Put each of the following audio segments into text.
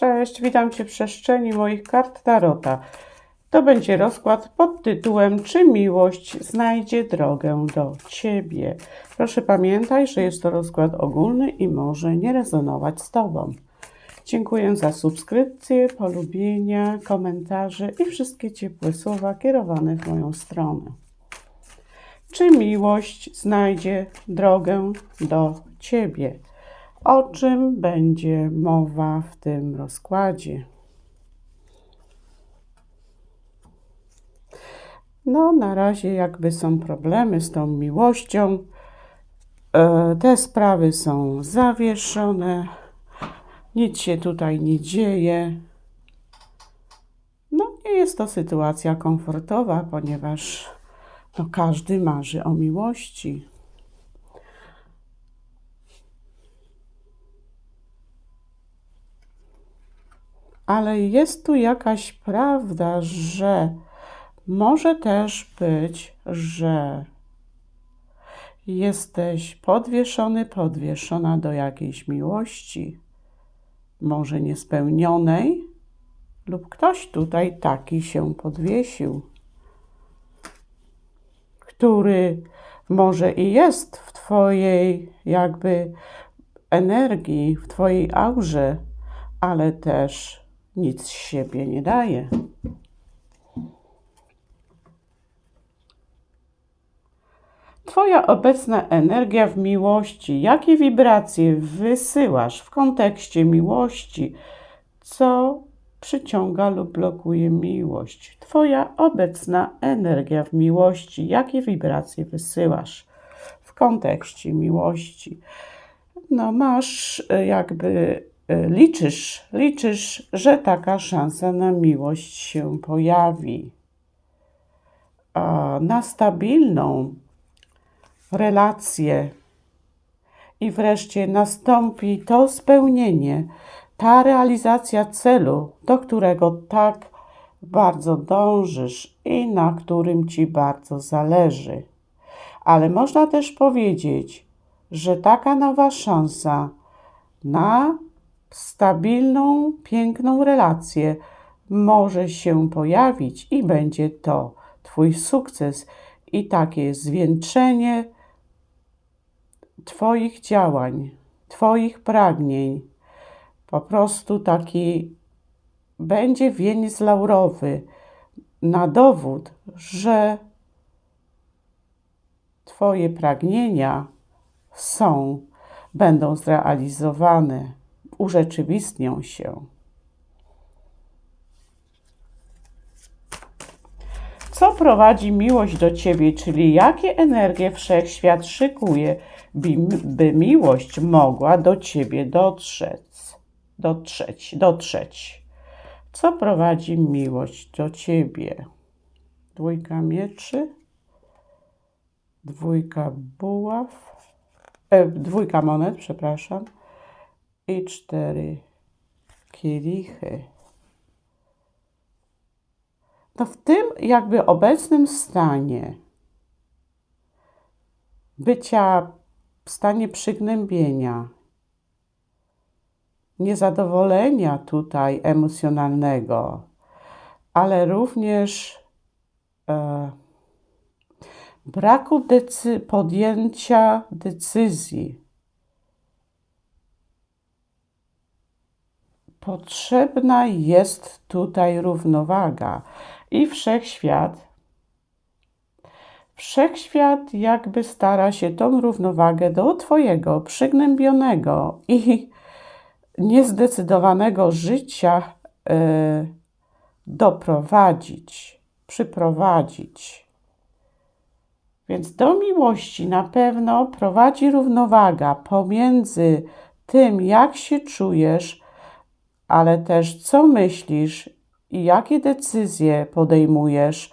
Cześć, witam Cię w przestrzeni moich kart Tarota. To będzie rozkład pod tytułem Czy miłość znajdzie drogę do Ciebie? Proszę pamiętaj, że jest to rozkład ogólny i może nie rezonować z Tobą. Dziękuję za subskrypcję, polubienia, komentarze i wszystkie ciepłe słowa kierowane w moją stronę. Czy miłość znajdzie drogę do Ciebie? O czym będzie mowa w tym rozkładzie? No, na razie jakby są problemy z tą miłością. E, Te sprawy są zawieszone. Nic się tutaj nie dzieje. No, nie jest to sytuacja komfortowa, ponieważ no, każdy marzy o miłości. Ale jest tu jakaś prawda, że może też być, że jesteś podwieszony, podwieszona do jakiejś miłości, może niespełnionej, lub ktoś tutaj taki się podwiesił, który może i jest w Twojej jakby energii, w Twojej aurze, ale też nic z siebie nie daje. Twoja obecna energia w miłości, jakie wibracje wysyłasz w kontekście miłości, co przyciąga lub blokuje miłość? Twoja obecna energia w miłości, jakie wibracje wysyłasz w kontekście miłości? No, masz e, jakby liczysz, liczysz, że taka szansa na miłość się pojawi. A na stabilną relacje i wreszcie nastąpi to spełnienie, ta realizacja celu, do którego tak bardzo dążysz i na którym ci bardzo zależy. Ale można też powiedzieć, że taka nowa szansa na stabilną, piękną relację. Może się pojawić i będzie to Twój sukces. I takie zwieńczenie Twoich działań, Twoich pragnień. Po prostu taki będzie wieniec laurowy na dowód, że Twoje pragnienia są, będą zrealizowane, urzeczywistnią się. Co prowadzi miłość do ciebie, czyli jakie energie wszechświat szykuje, by, miłość mogła do ciebie dotrzeć, dotrzeć, dotrzeć. Co prowadzi miłość do ciebie? Dwójka mieczy, dwójka buław, e, dwójka monet, przepraszam, i cztery kielichy. To w tym jakby obecnym stanie bycia w stanie przygnębienia, niezadowolenia tutaj emocjonalnego, ale również e, braku decy podjęcia decyzji. Potrzebna jest tutaj równowaga i wszechświat. Wszechświat jakby stara się tą równowagę do Twojego przygnębionego i niezdecydowanego życia y, doprowadzić, przyprowadzić. Więc do miłości na pewno prowadzi równowaga pomiędzy tym, jak się czujesz, ale też co myślisz i jakie decyzje podejmujesz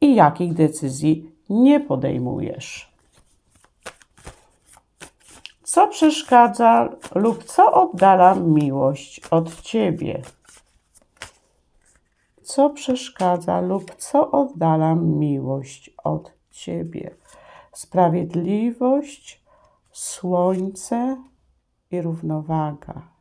i jakich decyzji nie podejmujesz. Co przeszkadza lub co oddala miłość od ciebie? Co przeszkadza lub co oddala miłość od ciebie? Sprawiedliwość, słońce i równowaga.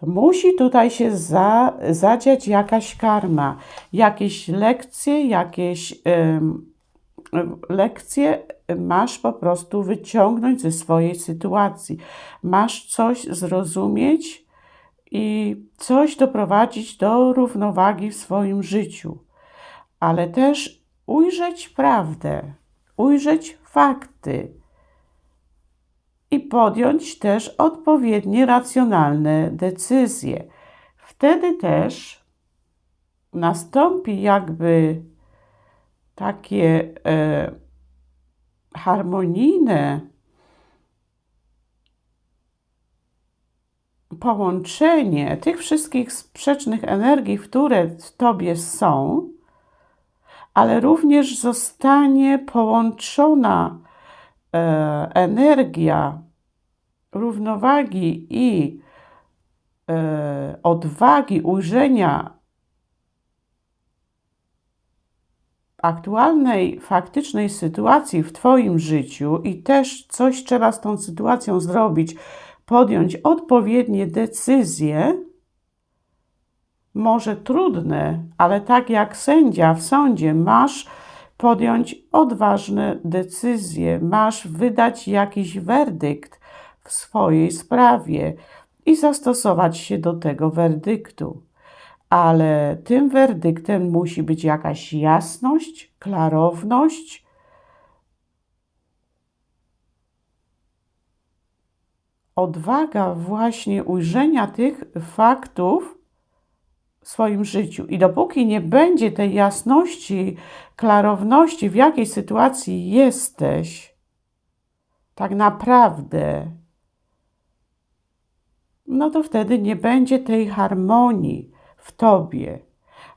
To musi tutaj się za, zadziać jakaś karma, jakieś lekcje, jakieś ym, lekcje masz po prostu wyciągnąć ze swojej sytuacji. Masz coś zrozumieć i coś doprowadzić do równowagi w swoim życiu, ale też ujrzeć prawdę, ujrzeć fakty i podjąć też odpowiednie racjonalne decyzje. Wtedy też nastąpi jakby takie e, harmonijne połączenie tych wszystkich sprzecznych energii, które w tobie są, ale również zostanie połączona energia równowagi i e, odwagi ujrzenia aktualnej, faktycznej sytuacji w Twoim życiu i też coś trzeba z tą sytuacją zrobić, podjąć odpowiednie decyzje, może trudne, ale tak jak sędzia w sądzie, masz podjąć odważne decyzje, masz wydać jakiś werdykt w swojej sprawie i zastosować się do tego werdyktu ale tym werdyktem musi być jakaś jasność, klarowność. Odwaga właśnie ujrzenia tych faktów w swoim życiu. I dopóki nie będzie tej jasności, klarowności, w jakiej sytuacji jesteś, tak naprawdę, no to wtedy nie będzie tej harmonii w tobie.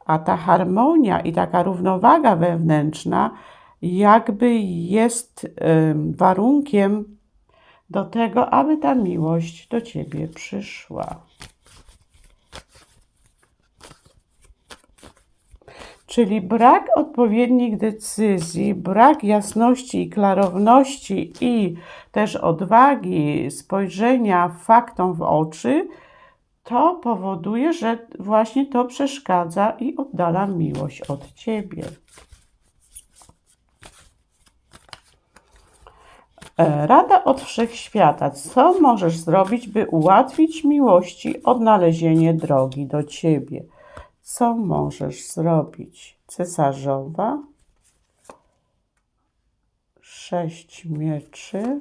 A ta harmonia i taka równowaga wewnętrzna jakby jest warunkiem do tego, aby ta miłość do ciebie przyszła. Czyli brak odpowiednich decyzji, brak jasności i klarowności i też odwagi spojrzenia faktom w oczy to powoduje, że właśnie to przeszkadza i oddala miłość od ciebie. E, rada od wszechświata. Co możesz zrobić, by ułatwić miłości odnalezienie drogi do ciebie? Co możesz zrobić? Cesarzowa, sześć mieczy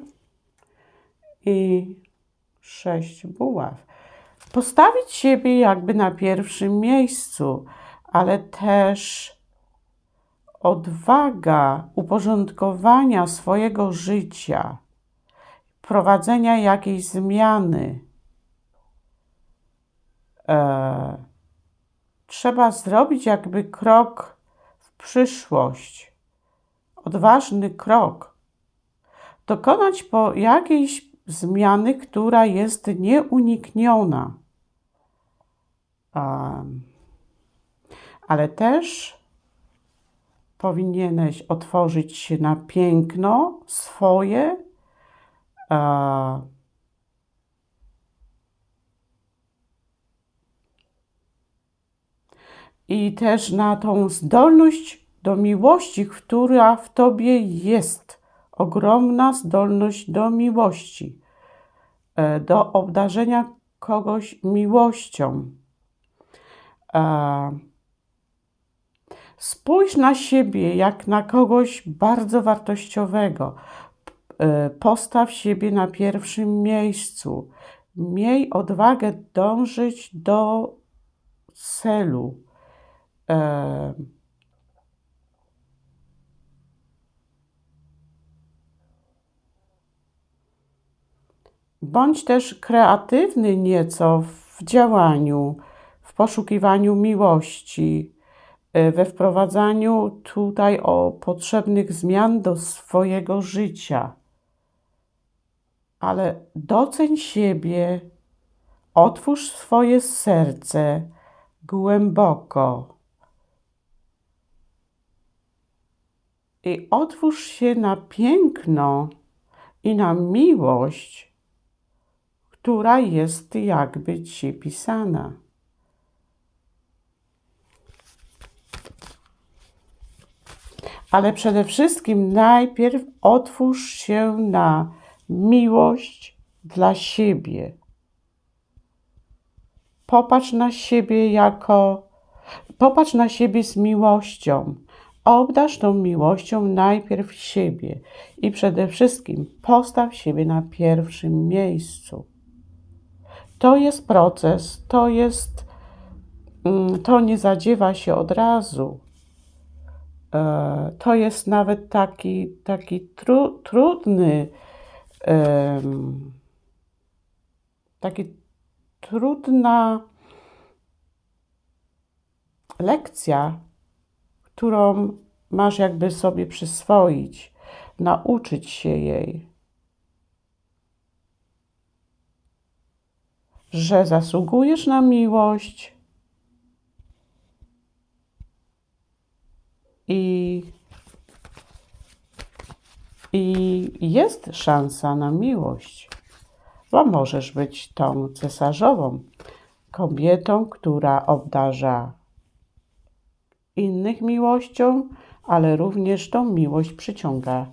i sześć buław postawić siebie jakby na pierwszym miejscu, ale też odwaga uporządkowania swojego życia, prowadzenia jakiejś zmiany. E, trzeba zrobić jakby krok w przyszłość, odważny krok, dokonać po jakiejś zmiany, która jest nieunikniona. Ale też powinieneś otworzyć się na piękno swoje. I też na tą zdolność do miłości, która w tobie jest ogromna zdolność do miłości, e, do obdarzenia kogoś miłością. E, spójrz na siebie jak na kogoś bardzo wartościowego. E, postaw siebie na pierwszym miejscu. Miej odwagę dążyć do celu. Bądź też kreatywny nieco w działaniu, w poszukiwaniu miłości, e, we wprowadzaniu tutaj o potrzebnych zmian do swojego życia. Ale doceń siebie, otwórz swoje serce głęboko. I otwórz się na piękno i na miłość która jest jakby ci pisana. Ale przede wszystkim najpierw otwórz się na miłość dla siebie. Popatrz na siebie jako, popatrz na siebie z miłością. Obdasz tą miłością najpierw siebie i przede wszystkim postaw siebie na pierwszym miejscu. To jest proces, to jest, mm, to nie zadziewa się od razu. E, to jest nawet taki, taki tru, trudny, taki trudna lekcja, którą masz jakby sobie przyswoić, nauczyć się jej. Że zasługujesz na miłość i, i jest szansa na miłość, bo możesz być tą cesarzową, kobietą, która obdarza innych miłością, ale również tą miłość przyciąga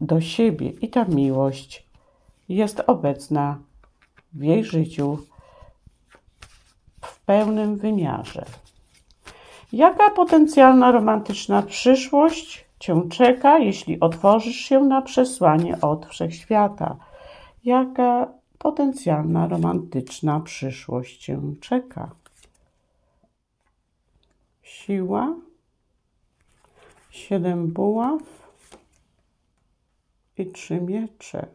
do siebie i ta miłość jest obecna w jej życiu w pełnym wymiarze. Jaka potencjalna romantyczna przyszłość Cię czeka, jeśli otworzysz się na przesłanie od wszechświata? Jaka potencjalna romantyczna przyszłość Cię czeka? Siła, siedem buław i trzy miecze.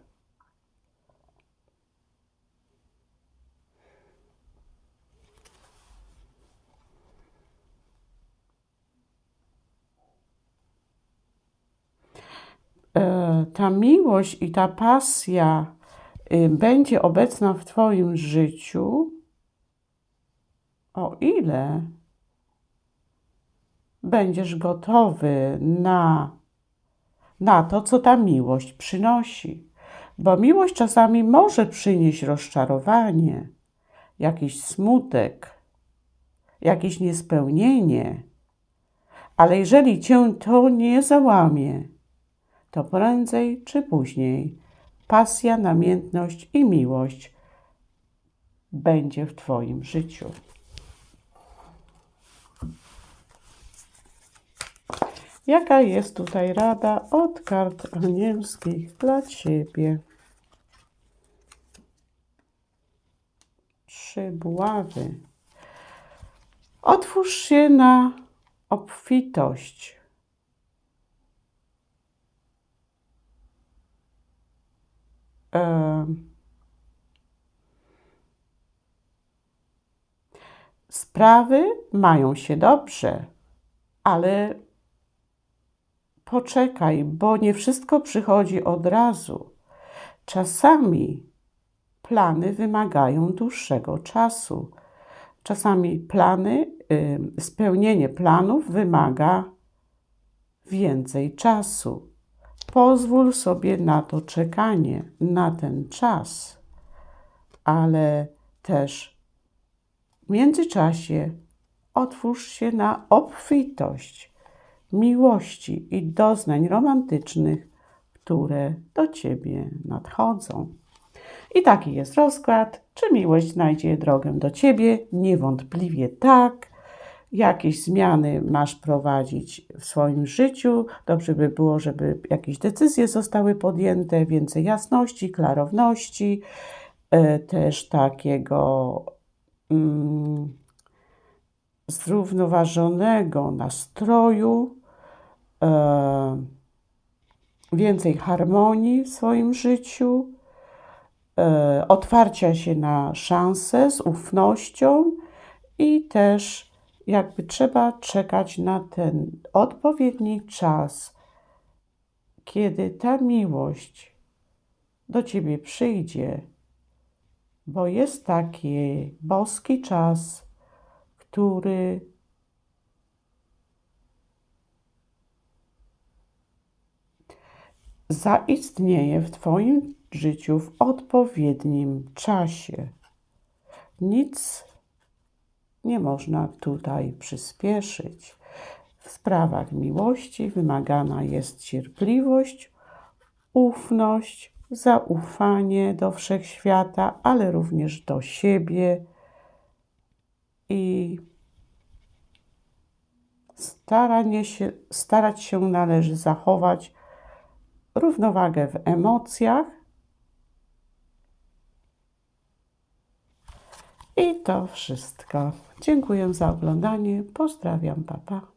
E, ta miłość i ta pasja y, będzie obecna w Twoim życiu, o ile będziesz gotowy na, na to, co ta miłość przynosi. Bo miłość czasami może przynieść rozczarowanie, jakiś smutek, jakieś niespełnienie. Ale jeżeli cię to nie załamie, to prędzej czy później pasja, namiętność i miłość będzie w Twoim życiu. Jaka jest tutaj rada od kart anielskich dla Ciebie? Trzy buławy. Otwórz się na obfitość. Sprawy mają się dobrze, ale poczekaj, bo nie wszystko przychodzi od razu. Czasami plany wymagają dłuższego czasu. Czasami plany, spełnienie planów wymaga więcej czasu. Pozwól sobie na to czekanie, na ten czas, ale też w międzyczasie otwórz się na obfitość miłości i doznań romantycznych, które do ciebie nadchodzą. I taki jest rozkład. Czy miłość znajdzie drogę do ciebie? Niewątpliwie tak. Jakieś zmiany masz prowadzić w swoim życiu. Dobrze by było, żeby jakieś decyzje zostały podjęte, więcej jasności, klarowności, e, też takiego. Mm, zrównoważonego nastroju, e, więcej harmonii w swoim życiu, e, otwarcia się na szanse z ufnością i też jakby trzeba czekać na ten odpowiedni czas, kiedy ta miłość do ciebie przyjdzie, bo jest taki boski czas który zaistnieje w Twoim życiu w odpowiednim czasie. Nic nie można tutaj przyspieszyć. W sprawach miłości wymagana jest cierpliwość, ufność, zaufanie do wszechświata, ale również do siebie i staranie się, starać się należy zachować równowagę w emocjach. I to wszystko. Dziękuję za oglądanie. Pozdrawiam, papa.